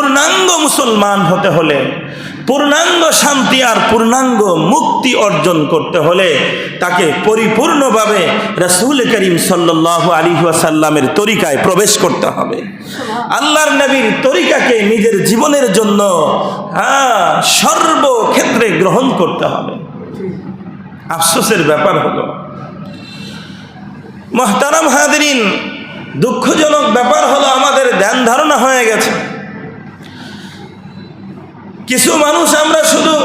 পূর্ণাঙ্গ মুসলমান হতে হলে, পূর্ণাঙ্গ শান্তি আর পূর্ণাঙ্গ মুক্তি অর্জন করতে হলে তাকে পরিপূর্ণভাবে রসুল করিম সাল্লাহ আলী তরিকায় প্রবেশ করতে হবে। আল্লাহর নবীর তরিকাকে নিজের জীবনের জন্য হ্যাঁ সর্বক্ষেত্রে গ্রহণ করতে হবে। আফসোসের ব্যাপার হলো, মহতারাম হাদরিন দুঃখজনক ব্যাপার হলো আমাদের ধ্যান ধারণা হয়ে গেছে। কিছু মানুষ আমরা শুধু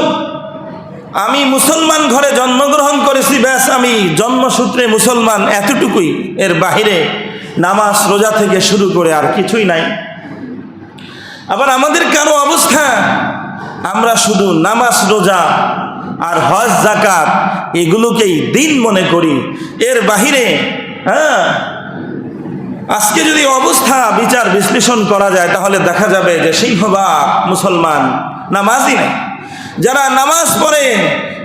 আমি মুসলমান ঘরে জন্মগ্রহণ করেছি, ব্যাস আমি জন্মসূত্রে মুসলমান এতটুকুই। এর বাহিরে নামাজ, রোজা থেকে শুরু করে আর কিছুই নাই। আবার আমাদের কারও অবস্থা? আমরা শুধু নামাজ, রোজা আর হজ জাকাত এগুলোকেই দিন মনে করি। এর বাহিরে হ্যাঁ আজকে যদি অবস্থা বিচার বিশ্লেষণ করা যায়, তাহলে দেখা যাবে যে সিংহভাগ মুসলমান নামাজই নাই। যারা নামাজ পড়ে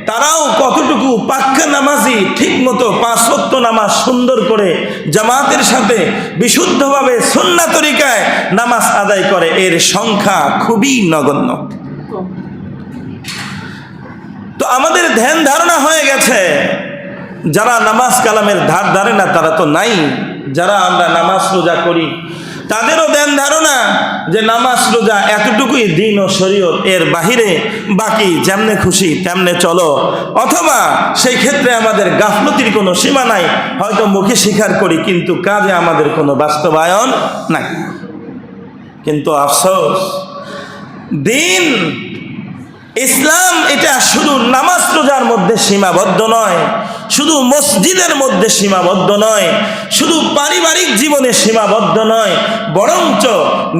তারাও কতটুকু পাক্কা নামাজি ঠিক মতো পাঁচ সত্য নামাজ সুন্দর করে জামাতের সাথে বিশুদ্ধভাবে সন্না তরিকায় নামাজ আদায় করে, এর সংখ্যা খুবই নগণ্য। তো আমাদের ধ্যান ধারণা হয়ে গেছে, যারা নামাজ কালামের ধার ধারে না, তারা তো নাই। যারা আমরা নামাজ রোজা করি তাদেরও দেন ধারণা যে নামাজ, রোজা এতটুকুই দিন ও শরীয়ত। এর বাহিরে বাকি যেমনে খুশি, তেমনে চলো। অথবা সেই ক্ষেত্রে আমাদের গাফলতির কোনো সীমা নাই, হয়তো মুখে স্বীকার করি, কিন্তু কাজে আমাদের কোনো বাস্তবায়ন নাই। কিন্তু আফসোস, দিন, ইসলাম এটা শুধু নামাজ, রোজার মধ্যে সীমাবদ্ধ নয়। শুধু মসজিদের মধ্যে সীমাবদ্ধ নয়, শুধু পারিবারিক জীবনে সীমাবদ্ধ নয়, বরঞ্চ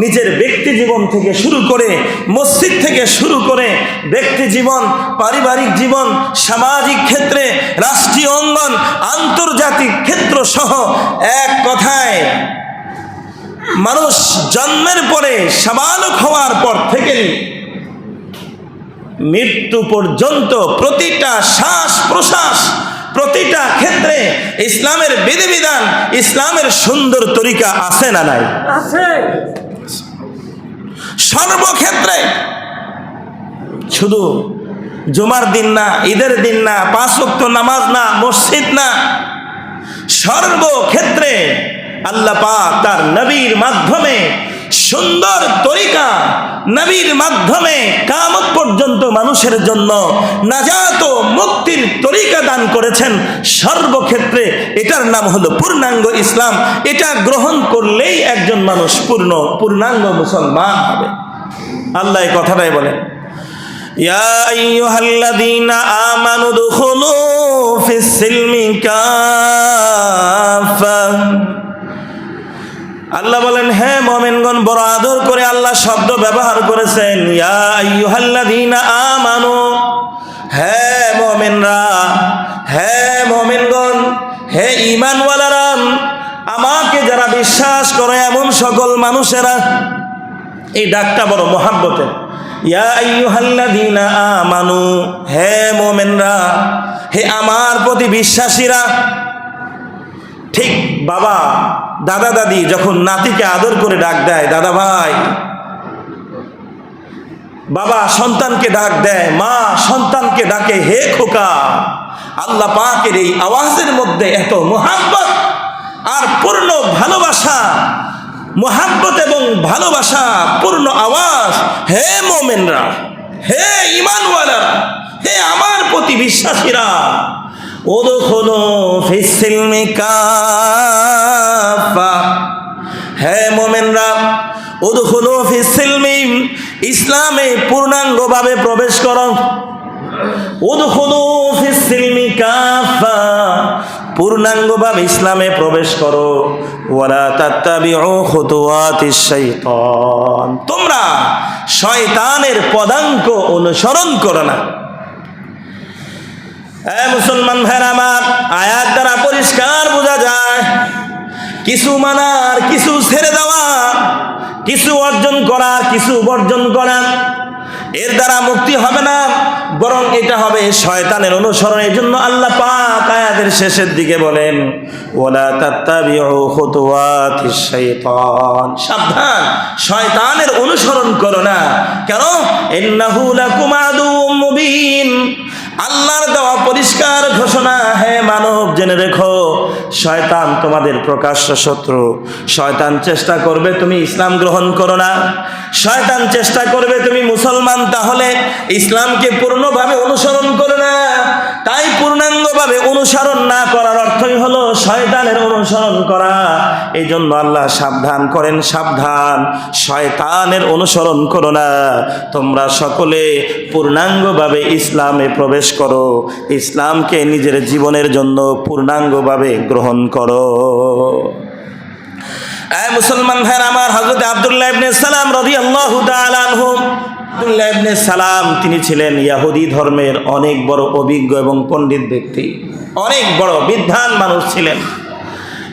নিজের ব্যক্তি জীবন থেকে শুরু করে, মসজিদ থেকে শুরু করে ব্যক্তি জীবন, পারিবারিক জীবন, সামাজিক ক্ষেত্রে, রাষ্ট্রীয় অঙ্গন, আন্তর্জাতিক ক্ষেত্র সহ এক কথায় মানুষ জন্মের পরে সাবালক হওয়ার পর থেকে মৃত্যু পর্যন্ত প্রতিটা শ্বাস প্রশ্বাস প্রতিটা ক্ষেত্রে ইসলামের বিধিবিধান ইসলামের সুন্দর তরিকা আছে না নাই? আছে। সর্বক্ষেত্রে শুধু জুমার দিন না ঈদের দিন না পাঁচ ওয়াক্ত নামাজ না মসজিদ না সর্বক্ষেত্রে আল্লাহ পাক তার নবীর মাধ্যমে সুন্দর তরিকা নবীর মাধ্যমে কামত পর্যন্ত মানুষের জন্য নাজাত ও মুক্তির তরিকা দান করেছেন সর্বক্ষেত্রে এটার নাম হলো পূর্ণাঙ্গ ইসলাম এটা গ্রহণ করলেই একজন মানুষ পূর্ণ পূর্ণাঙ্গ মুসলমান হবে আল্লাহ এই কথাটাই বলেন يا أيها الذين آمنوا ادخلوا في السلم كافة আল্লাহ বলেন হ্যাঁ মমেনগণ, বড় আদর করে আল্লাহ শব্দ ব্যবহার করেছেন। হ্যাঁ মমেনরা হ্যাঁ মমেনগণ, হে ঈমানওয়ালারা, আমাকে যারা বিশ্বাস করে এমন সকল মানুষেরা, এই ডাকটা বড় মহাব্বতের। হে মোমেনরা, হে আমার প্রতি বিশ্বাসীরা ঠিক বাবা, দাদা দাদি যখন নাতিকে আদর করে ডাক দেয়, দাদা ভাই, বাবা সন্তানকে ডাক দেয়, মা সন্তানকে ডাকে, হে খোকা, আল্লাহ পাকের এই আওয়াজের মধ্যে এত মোহাব্বত আর পূর্ণ ভালোবাসা, মোহাব্বত এবং ভালোবাসা, পূর্ণ আওয়াজ, হে মোমেনরা, হে ইমানওয়ালারা, হে আমার প্রতি বিশ্বাসীরা হে মোমেনরা ওদখলো ফিসিলমি ইসলামে পূর্ণাঙ্গভাবে প্রবেশ করো। উদখুলু কাফা, পূর্ণাঙ্গভাবে ইসলামে প্রবেশ করো। তোমরা শয়তানের পদাঙ্ক অনুসরণ করো না। এ মুসলমান ভাইরা আমার আয়াত দ্বারা পরিষ্কার বোঝা যায়, কিছু মানার, কিছু ছেড়ে দেওয়া, কিছু অর্জন করা কিছু বর্জন করা, এর দ্বারা মুক্তি হবে না, বরং এটা হবে শয়তানের অনুসরণ। এই জন্য আল্লাহ পাক আয়াতের শেষের দিকে বলেন ওলা শাইতান। সাবধান, শয়তানের অনুসরণ করো না। কেন? আল্লাহর দেওয়া পরিষ্কার ঘোষণা, হে মানব, জেনে রেখো, শয়তান তোমাদের প্রকাশ্য শত্রু। শয়তান চেষ্টা করবে তুমি ইসলাম গ্রহণ করো না। শয়তান চেষ্টা করবে তুমি মুসলমান, তাহলে ইসলামকে পূর্ণভাবে অনুসরণ করো না। তাই পূর্ণাঙ্গভাবে অনুসরণ না করার অর্থই হলো শয়তানের অনুসরণ করা। এই জন্য আল্লাহ সাবধান করেন, সাবধান। শয়তানের অনুসরণ করো না। তোমরা সকলে পূর্ণাঙ্গভাবে ইসলামে প্রবেশ করো। ইসলামকে নিজের জীবনের জন্য পূর্ণাঙ্গভাবে গ্রহণ করো। মুসলমান ভাইয়ের, আমার হজরত আবদুল্লাহ ইবনে সালাম আনহু আবদুল্লাহ ইবনে সালাম তিনি ছিলেন ইয়াহুদি ধর্মের অনেক বড় অভিজ্ঞ এবং পণ্ডিত ব্যক্তি। অনেক বড় বিদ্বান মানুষ ছিলেন।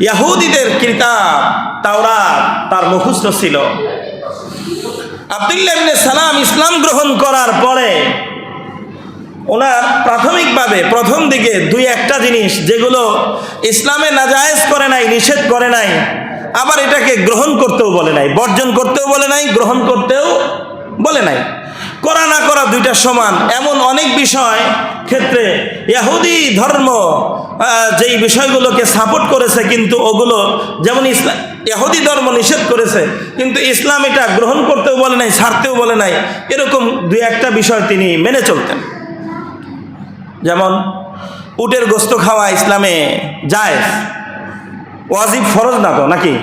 ইয়াহুদিদের কিতাব তাওরা তার মুখস্থ ছিল। আবদুল্লাহ ইবনে সালাম ইসলাম গ্রহণ করার পরে ওনার প্রাথমিকভাবে প্রথম দিকে দুই একটা জিনিস যেগুলো ইসলামে নাজায়েজ করে নাই, নিষেধ করে নাই, আবার এটাকে গ্রহণ করতেও বলে নাই, বর্জন করতেও বলে নাই, গ্রহণ করতেও বলে নাই। করা না করা দুইটা সমান। এমন অনেক বিষয় ক্ষেত্রে ইয়াহুদি ধর্ম যেই বিষয়গুলোকে সাপোর্ট করেছে কিন্তু ওগুলো যেমন ইসলাম ইহুদি ধর্ম নিষেধ করেছে কিন্তু ইসলাম এটা গ্রহণ করতেও বলে নাই ছাড়তেও বলে নাই। এরকম দুই একটা বিষয় তিনি মেনে চলতেন। যেমন উটের গোস্ত খাওয়া ইসলামে যায় ওয়াজিব ফরজ না তো নাকি?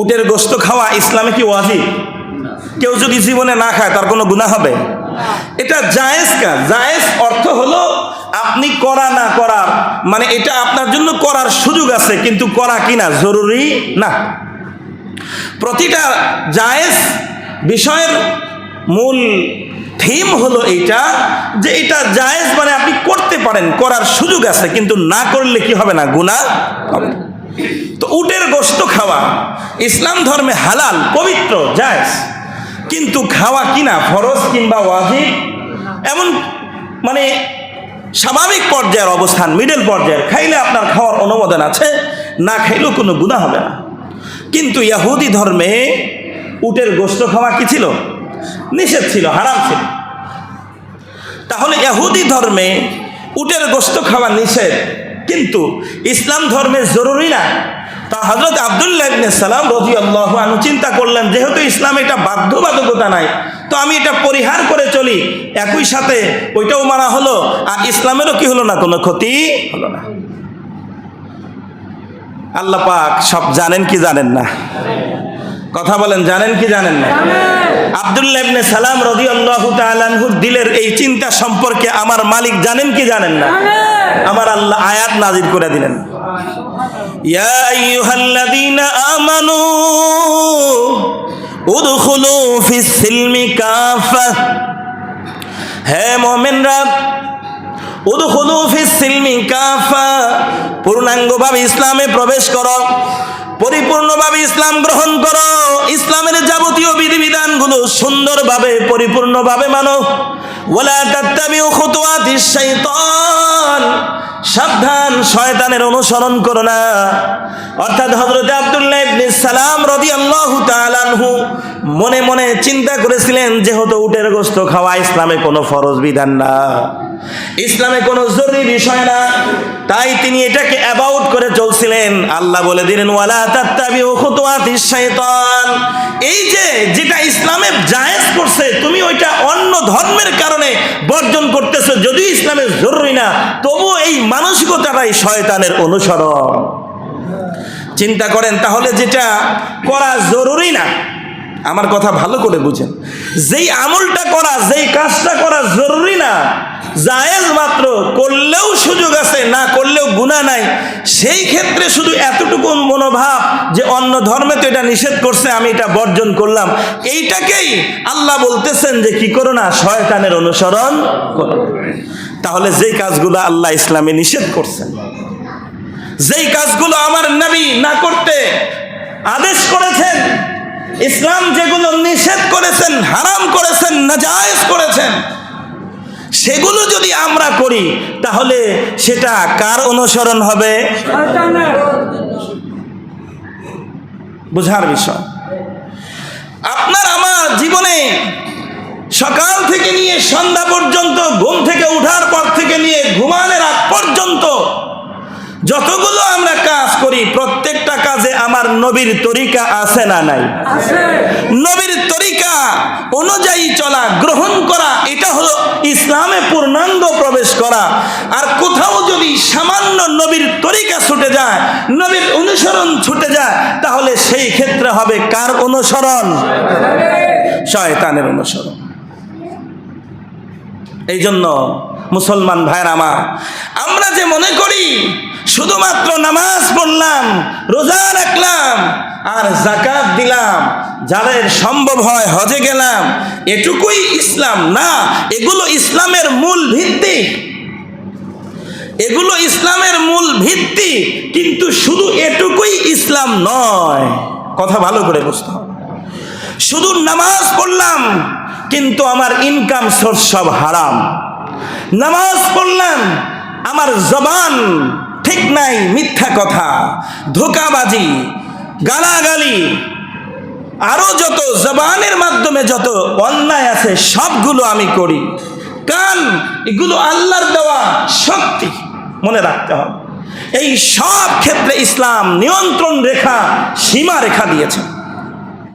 উটের গোস্ত খাওয়া ইসলামে কি ওয়াজিব? কেউ যদি জীবনে না খায়, তার কোনো গুণা হবে? এটা জায়েজ কাজ। জায়েজ অর্থ হলো আপনি করা না করার মানে এটা আপনার জন্য করার সুযোগ আছে, কিন্তু করা কিনা জরুরি না। প্রতিটা জায়েজ বিষয়ের মূল থিম হলো এইটা, যে এটা জায়েজ মানে আপনি করতে পারেন, করার সুযোগ আছে, কিন্তু না করলে কি হবে না? গুণা হবে। তো উটের গোস্ত খাওয়া, ইসলাম ধর্মে হালাল, পবিত্র, জায়েজ। কিন্তু খাওয়া কিনা ফরজ কিংবা ওয়াজিব? এমন মানে স্বাভাবিক পর্যায়ের অবস্থান মিডল পর্যায়ের। খাইলে আপনার খাওয়ার অনুমোদন আছে, না খাইলেও কোনো গুণা হবে না। কিন্তু ইয়াহুদি ধর্মে উটের গোস্ত খাওয়া কি ছিল? নিষেধ ছিল, হারাম ছিল। তাহলে ইহুদি ধর্মে উটের গোস্ত খাওয়া নিষেধ, কিন্তু ইসলাম ধর্মে জরুরি না। তা হজরত আবদুল্লাহ ইবনে সালাম রজি আল্লাহ আনু চিন্তা করলেন যেহেতু ইসলাম এটা বাধ্যবাধকতা নাই তো আমি এটা পরিহার করে চলি। একই সাথে ওইটাও মানা হলো আর ইসলামেরও কি হলো না কোনো ক্ষতি হলো না। আল্লাহ পাক সব জানেন কি জানেন না? কথা বলেন জানেন কি জানেন না? আব্দুল্লাহ ইবনে সালাম তাআলা আনহুর দিলের এই চিন্তা সম্পর্কে আমার মালিক জানেন কি জানেন না? আমার আল্লাহ আয়াত নাজির করে দিলেন। ইয়া আইয়ুহাল্লাযীনা কাফা হে কাফা পূর্ণাঙ্গভাবে ইসলামে প্রবেশ করো, পরিপূর্ণভাবে ইসলাম গ্রহণ করো। ইসলামের যাবতীয় বিধিবিধানগুলো সুন্দরভাবে, পরিপূর্ণভাবে মানো। ওয়ালা তাত্তাবিউ খুতুওয়াতিশ শাইতান সাবধান, শয়তানের অনুসরণ করো না। অর্থাৎ হযরত আব্দুল্লাহ ইবনে সালাম রাদিয়াল্লাহু তাআলা আনহু মনে মনে চিন্তা করেছিলেন, যেহেতু উটের গোস্ত খাওয়া ইসলামে কোনো ফরজ বিধান না। ইসলামে কোনো জরুরি বিষয় না। তাই তিনি এটাকে অ্যাবাউট করে চলছিলেন। আল্লাহ বলে দিলেন, ওয়ালা তাত্তাবিউ খুতুওয়াতিশ শাইতান। এই যে যেটা ইসলামে জায়েজ করছে, তুমি ওইটা অন্য ধর্মের কারণে বর্জন করতেছ যদি ইসলামে জরুরি না তবু এই মানসিকতাটাই শয়তানের অনুসরণ। চিন্তা করেন, তাহলে যেটা করা জরুরি না আমার কথা ভালো করে বুঝেন। যেই আমলটা করা, যেই কাজটা করা জরুরি না, জায়েজ মাত্র, করলেও সুযোগ আছে, না করলেও গুণা নাই। সেই ক্ষেত্রে শুধু এতটুকু মনোভাব যে অন্য ধর্মে তো এটা নিষেধ করছে, আমি এটা বর্জন করলাম। এইটাকেই আল্লাহ বলতেছেন যে কি করো না, শয়তানের অনুসরণ করো। তাহলে যেই কাজগুলো আল্লাহ ইসলামে নিষেধ করছেন, যেই কাজগুলো আমার নবী না করতে ইসলাম যেগুলো নিষেধ করেছেন, হারাম করেছেন, নাজায়েজ করেছেন, সেগুলো যদি আমরা করি, তাহলে সেটা কার অনুসরণ হবে? বোঝার বিষয়। আপনার আমার জীবনে সকাল থেকে নিয়ে সন্ধ্যা পর্যন্ত, ঘুম থেকে উঠার পর থেকে নিয়ে ঘুমানোর আগ পর্যন্ত যতগুলো আমরা কাজ করি আমার নবীর তরিকা আছে না নাই? নবীর তরিকা অনুযায়ী চলা গ্রহণ করা এটা হলো ইসলামে পূর্ণাঙ্গ প্রবেশ করা। আর কোথাও যদি সামান্য নবীর তরিকা ছুটে যায় নবীর অনুসরণ ছুটে যায় তাহলে সেই ক্ষেত্রে হবে কার অনুসরণ? শয়তানের। অনুসরণ। এই জন্য মুসলমান ভাইয়ের আমার, আমরা যে মনে করি, শুধুমাত্র নামাজ পড়লাম, রোজা রাখলাম, আর জাকাত দিলাম, যাদের সম্ভব হয় হজে গেলাম, এটুকুই ইসলাম না, এগুলো ইসলামের মূল ভিত্তি। এগুলো ইসলামের মূল ভিত্তি, কিন্তু শুধু এটুকুই ইসলাম নয়। কথা ভালো করে বুঝতে হবে। শুধু নামাজ পড়লাম, কিন্তু আমার ইনকাম সোর্স সব হারাম। নামাজ পড়লাম, আমার জবান ঠিক নাই, মিথ্যা কথা, ধোকাবাজি, গালাগালি, আরও যত জবানের মাধ্যমে যত অন্যায় আছে, সবগুলো আমি করি। কান এগুলো আল্লাহর দেওয়া শক্তি, মনে রাখতে হবে। এই সব ক্ষেত্রে ইসলাম নিয়ন্ত্রণ রেখা সীমা রেখা দিয়েছে।